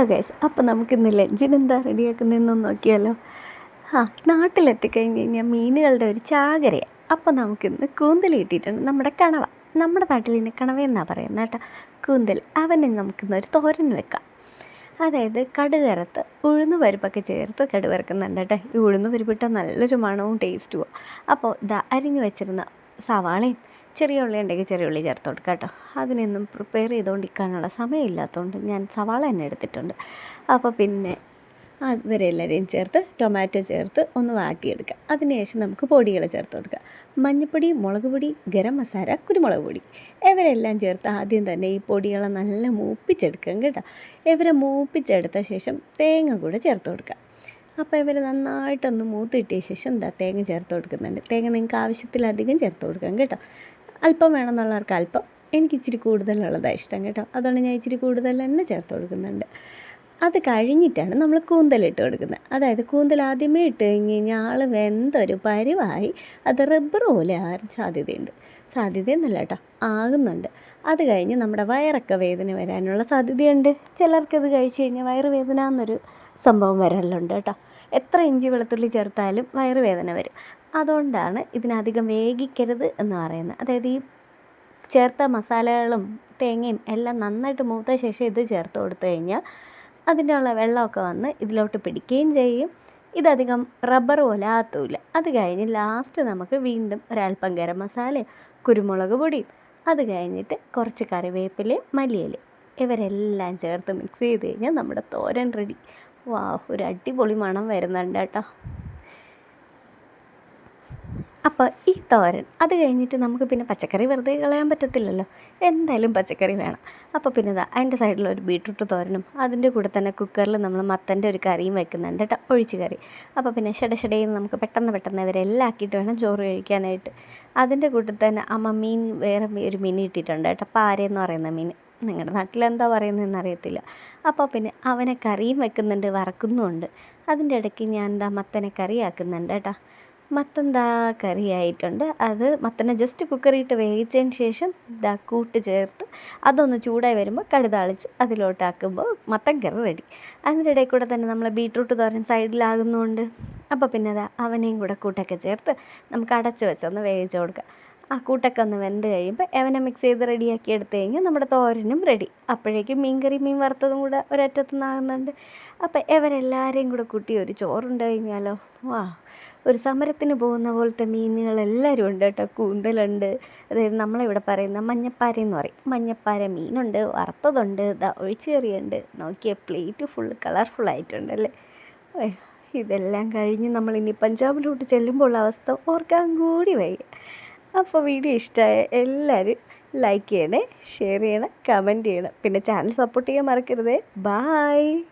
Hello guys അപ്പോൾ നമുക്ക് ഇന്ന് ലഞ്ചിന് എന്താ റെഡിയാക്കുന്നതെന്നൊന്ന് നോക്കിയാലോ? ആ നാട്ടിലെത്തിക്കഴിഞ്ഞ് കഴിഞ്ഞാൽ മീനുകളുടെ ഒരു ചാകരയാണ് അപ്പോൾ നമുക്കിന്ന് കൂന്തൽ കിട്ടിയിട്ടുണ്ട് നമ്മുടെ കണവ. നമ്മുടെ നാട്ടിൽ ഇന്ന് കണവ എന്നാണ് പറയുന്നത് കേട്ടോ. കൂന്തൽ. അവനെ നമുക്കിന്ന് ഒരു തോരൻ വെക്കാം. അതായത് കടുകരത്ത് ഉഴുന്ന് പരിപ്പൊക്കെ ചേർത്ത് കടുവറക്കുന്നുണ്ട് കേട്ടോ. ഈ ഉഴുന്ന് പരിപ്പിട്ടാൽ നല്ലൊരു മണവും ടേസ്റ്റുമാണ് അപ്പോൾ ഇതാ അരിഞ്ഞു വെച്ചിരുന്ന സവാളയും ചെറിയ ഉള്ളി ഉണ്ടെങ്കിൽ ചെറിയ ഉള്ളി ചേർത്ത് കൊടുക്കാം കേട്ടോ. അതിനൊന്നും പ്രിപ്പയർ ചെയ്തുകൊണ്ടിരിക്കാനുള്ള സമയമില്ലാത്തതുകൊണ്ട് ഞാൻ സവാള തന്നെ എടുത്തിട്ടുണ്ട്. അപ്പോൾ പിന്നെ അവരെല്ലാവരെയും ചേർത്ത് ടൊമാറ്റോ ചേർത്ത് ഒന്ന് വാട്ടിയെടുക്കുക. അതിനുശേഷം നമുക്ക് പൊടികൾ ചേർത്ത് കൊടുക്കുക. മഞ്ഞൾപ്പൊടി മുളക് പൊടി ഗരം മസാല കുരുമുളക് പൊടി. ഇവരെല്ലാം ചേർത്ത് ആദ്യം തന്നെ ഈ പൊടികളെ നല്ല മൂപ്പിച്ചെടുക്കാം കേട്ടോ. ഇവരെ മൂപ്പിച്ചെടുത്ത ശേഷം തേങ്ങ കൂടെ ചേർത്ത് കൊടുക്കുക. അപ്പോൾ ഇവർ നന്നായിട്ടൊന്ന് മൂത്ത് കിട്ടിയ ശേഷം എന്താ തേങ്ങ ചേർത്ത് കൊടുക്കുന്നുണ്ട്. തേങ്ങ നിങ്ങൾക്ക് ആവശ്യത്തിലധികം ചേർത്ത് കൊടുക്കാം കേട്ടോ. അല്പം വേണമെന്നുള്ളവർക്ക് അല്പം. എനിക്ക് ഇച്ചിരി കൂടുതലുള്ളതാണ് ഇഷ്ടം കേട്ടോ. അതുകൊണ്ട് ഞാൻ ഇച്ചിരി കൂടുതൽ തന്നെ ചേർത്ത് കൊടുക്കുന്നുണ്ട്. അത് കഴിഞ്ഞിട്ടാണ് നമ്മൾ കൂന്തലിട്ട് കൊടുക്കുന്നത്. അതായത് കൂന്തൽ ആദ്യമേ ഇട്ട് കഴിഞ്ഞ് കഴിഞ്ഞാൽ ആൾ വെന്തൊരു പരിവായി അത് റബ്ബർ പോലെ ആകാൻ സാധ്യതയുണ്ട്. സാധ്യതയൊന്നുമല്ല കേട്ടോ. ആകുന്നുണ്ട്. അത് കഴിഞ്ഞ് നമ്മുടെ വയറൊക്കെ വേദന വരാനുള്ള സാധ്യതയുണ്ട്. ചിലർക്കത് കഴിച്ച് കഴിഞ്ഞാൽ വയറുവേദന എന്നൊരു സംഭവം വരലുണ്ട് കേട്ടോ. എത്ര ഇഞ്ചി വെളുത്തുള്ളി ചേർത്താലും വയറുവേദന വരും. അതുകൊണ്ടാണ് ഇതിനധികം വേഗിക്കരുത് എന്ന് പറയുന്നത്. അതായത് ഈ ചേർത്ത മസാലകളും തേങ്ങയും എല്ലാം നന്നായിട്ട് മൂത്ത ശേഷം ഇത് ചേർത്ത് കൊടുത്തു കഴിഞ്ഞാൽ അതിന്റെ ഉള്ള വെള്ളമൊക്കെ വന്ന് ഇതിലോട്ട് പിടിക്കുകയും ചെയ്യും. ഇതധികം റബ്ബർ പോലെ ആത്തൂല അത് കഴിഞ്ഞ് ലാസ്റ്റ് നമുക്ക് വീണ്ടും ഒരല്പം ഗരം മസാലയും കുരുമുളക് പൊടിയും അത് കഴിഞ്ഞിട്ട് കുറച്ച് കറിവേപ്പിലയും മല്ലിയിലയും ഇവരെല്ലാം ചേർത്ത് മിക്സ് ചെയ്ത് കഴിഞ്ഞാൽ നമ്മുടെ തോരൻ റെഡി വാ ഒരു അടിപൊളി മണം വരുന്നുണ്ട് കേട്ടോ. അപ്പോൾ ഈ തോരൻ അത് കഴിഞ്ഞിട്ട് നമുക്ക് പിന്നെ പച്ചക്കറി വെറുതെ കളയാൻ പറ്റത്തില്ലല്ലോ. എന്തായാലും പച്ചക്കറി വേണം. അപ്പോൾ പിന്നെ ഇതാ അതിന്റെ സൈഡിലൊരു ബീട്രൂട്ട് തോരനും അതിന്റെ കൂടെ തന്നെ കുക്കറിൽ നമ്മൾ മത്തന്റെ ഒരു കറിയും വെക്കുന്നുണ്ട് കേട്ടോ ഒഴിച്ച് കറി. അപ്പോൾ പിന്നെ ഷടഷടയിൽ നമുക്ക് പെട്ടെന്ന് പെട്ടെന്ന് ഇവരെല്ലാം ആക്കിയിട്ട് വേണം ചോറ് കഴിക്കാനായിട്ട്. അതിന്റെ കൂടെ തന്നെ അമ്മ മീൻ വേറെ ഒരു മീൻ ഇട്ടിട്ടുണ്ട് കേട്ടോ പാരയെന്ന് പറയുന്ന മീൻ. നിങ്ങളുടെ നാട്ടിലെന്താ പറയുന്നതെന്ന് അറിയത്തില്ല. അപ്പോൾ പിന്നെ അവനെ കറിയും വെക്കുന്നുണ്ട് വറക്കുന്നുമുണ്ട്. അതിന്റെ ഇടയ്ക്ക് ഞാൻ എന്താ മത്തനെ കറിയാക്കുന്നുണ്ട് കേട്ടോ. മത്തൻ ദാ കറിയായിട്ടുണ്ട്. അത് മത്തനെ ജസ്റ്റ് കുക്കറിയിട്ട് വേവിച്ചതിന് ശേഷം ദാ കൂട്ട് ചേർത്ത് അതൊന്ന് ചൂടായി വരുമ്പോൾ കടുതാളിച്ച് അതിലോട്ടാക്കുമ്പോൾ മത്തൻ കറി റെഡി അതിന്റെ ഇടയിൽ കൂടെ തന്നെ നമ്മൾ ബീട്രൂട്ട് തോരൻ സൈഡിലാകുന്നുണ്ട്. അപ്പോൾ പിന്നെ അതാ അവനെയും കൂടെ കൂട്ടൊക്കെ ചേർത്ത് നമുക്ക് അടച്ച് വെച്ചൊന്ന് വേവിച്ച് കൊടുക്കാം. ആ കൂട്ടൊക്കെ ഒന്ന് വെന്ത് കഴിയുമ്പോൾ എവനെ മിക്സ് ചെയ്ത് റെഡിയാക്കി എടുത്തു കഴിഞ്ഞാൽ നമ്മുടെ തോരനും റെഡി അപ്പോഴേക്കും മീൻ കറി മീൻ വറുത്തതും കൂടെ ഒരറ്റത്തുനിന്നാകുന്നുണ്ട് അപ്പോൾ എവരെല്ലാവരെയും കൂടെ കൂട്ടി ഒരു ചോറുണ്ട് കഴിഞ്ഞാലോ? വാ. ഒരു സമരത്തിന് പോകുന്ന പോലത്തെ മീനുകളെല്ലാവരും ഉണ്ട് കേട്ടോ. കൂന്തലുണ്ട്. അതായത് നമ്മളിവിടെ പറയുന്ന മഞ്ഞപ്പാര എന്ന് പറയും. മഞ്ഞപ്പാര മീനുണ്ട് വറുത്തതുണ്ട് ഇതാ ഒഴിച്ചുകറിയുണ്ട്. നോക്കിയ പ്ലേറ്റ് ഫുൾ കളർഫുൾ ആയിട്ടുണ്ട് അല്ലേ? ഇതെല്ലാം കഴിഞ്ഞ് നമ്മളിനി പഞ്ചാബിലോട്ട് ചെല്ലുമ്പോൾ അവസ്ഥ ഓർക്കാൻ കൂടി വയ്യ. അപ്പോൾ വീഡിയോ ഇഷ്ടമായ എല്ലാവരും ലൈക്ക് ചെയ്യണേ ഷെയർ ചെയ്യണേ കമന്റ് ചെയ്യണം. പിന്നെ ചാനൽ സപ്പോർട്ട് ചെയ്യാൻ മറക്കരുതേ. ബായ്